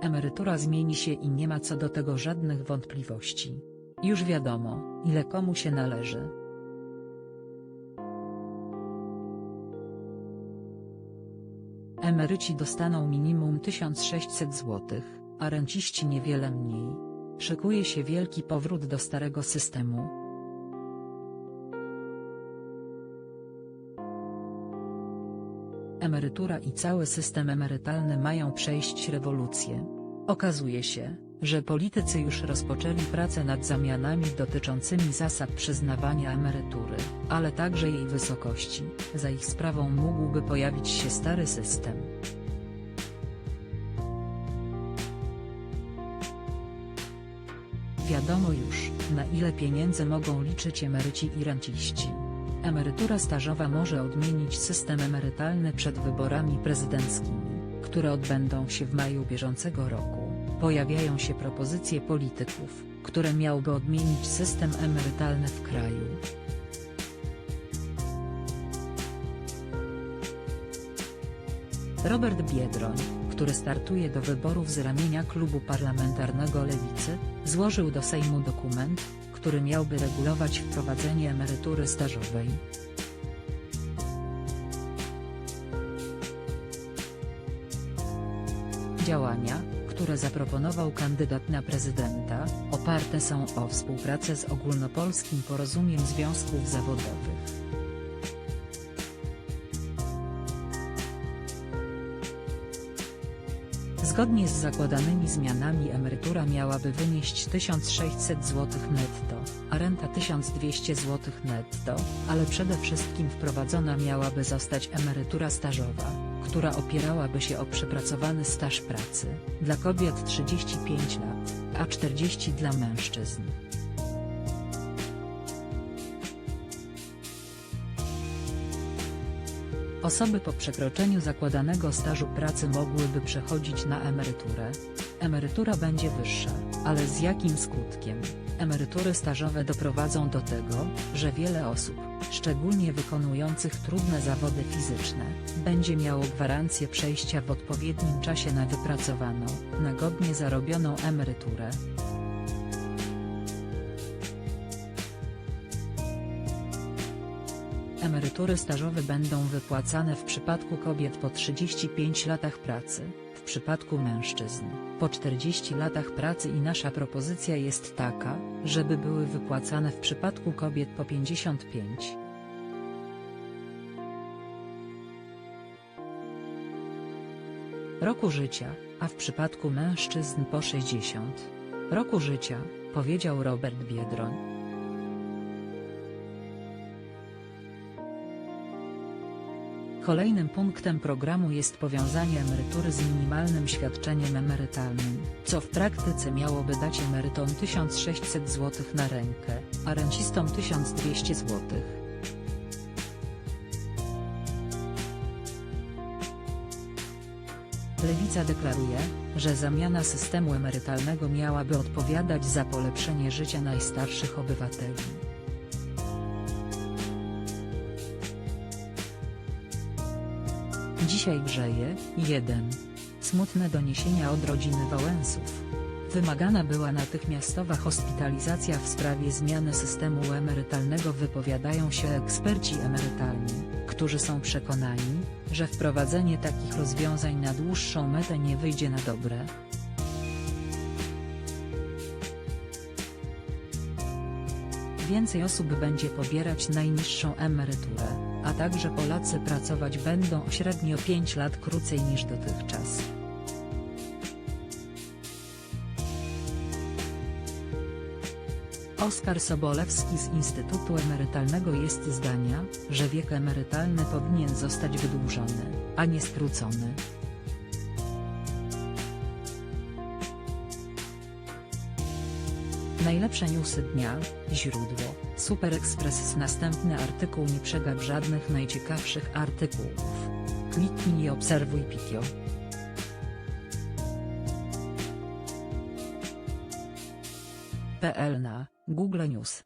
Emerytura zmieni się i nie ma co do tego żadnych wątpliwości. Już wiadomo, ile komu się należy. Emeryci dostaną minimum 1600 zł, a renciści niewiele mniej. Szykuje się wielki powrót do starego systemu. Emerytura i cały system emerytalny mają przejść rewolucję. Okazuje się, że politycy już rozpoczęli pracę nad zmianami dotyczącymi zasad przyznawania emerytury, ale także jej wysokości. Za ich sprawą mógłby pojawić się stary system. Wiadomo już, na ile pieniędzy mogą liczyć emeryci i renciści. Emerytura stażowa może odmienić system emerytalny przed wyborami prezydenckimi, które odbędą się w maju bieżącego roku. Pojawiają się propozycje polityków, które miałyby odmienić system emerytalny w kraju. Robert Biedroń, który startuje do wyborów z ramienia klubu parlamentarnego Lewicy, złożył do Sejmu dokument, który miałby regulować wprowadzenie emerytury stażowej. Działania, które zaproponował kandydat na prezydenta, oparte są o współpracę z Ogólnopolskim Porozumiem Związków Zawodowych. Zgodnie z zakładanymi zmianami emerytura miałaby wynieść 1600 zł netto, a renta 1200 zł netto, ale przede wszystkim wprowadzona miałaby zostać emerytura stażowa, która opierałaby się o przepracowany staż pracy, dla kobiet 35 lat, a 40 dla mężczyzn. Osoby po przekroczeniu zakładanego stażu pracy mogłyby przechodzić na emeryturę. Emerytura będzie wyższa, ale z jakim skutkiem? Emerytury stażowe doprowadzą do tego, że wiele osób, szczególnie wykonujących trudne zawody fizyczne, będzie miało gwarancję przejścia w odpowiednim czasie na wypracowaną, na godnie zarobioną emeryturę. Emerytury stażowe będą wypłacane w przypadku kobiet po 35 latach pracy, w przypadku mężczyzn, po 40 latach pracy i nasza propozycja jest taka, żeby były wypłacane w przypadku kobiet po 55. roku życia, a w przypadku mężczyzn po 60 roku życia, powiedział Robert Biedroń. Kolejnym punktem programu jest powiązanie emerytury z minimalnym świadczeniem emerytalnym, co w praktyce miałoby dać emerytom 1600 zł na rękę, a rencistom 1200 zł. Lewica deklaruje, że zamiana systemu emerytalnego miałaby odpowiadać za polepszenie życia najstarszych obywateli. Dzisiaj grzeje, 1. Smutne doniesienia od rodziny Wałęsów. Wymagana była natychmiastowa hospitalizacja w sprawie zmiany systemu emerytalnego wypowiadają się eksperci emerytalni, którzy są przekonani, że wprowadzenie takich rozwiązań na dłuższą metę nie wyjdzie na dobre. Więcej osób będzie pobierać najniższą emeryturę, a także Polacy pracować będą średnio 5 lat krócej niż dotychczas. Oskar Sobolewski z Instytutu Emerytalnego jest zdania, że wiek emerytalny powinien zostać wydłużony, a nie skrócony. Najlepsze newsy dnia, źródło, Super Express następny artykuł nie przegap żadnych najciekawszych artykułów. Kliknij i obserwuj Pitio. PL na Google News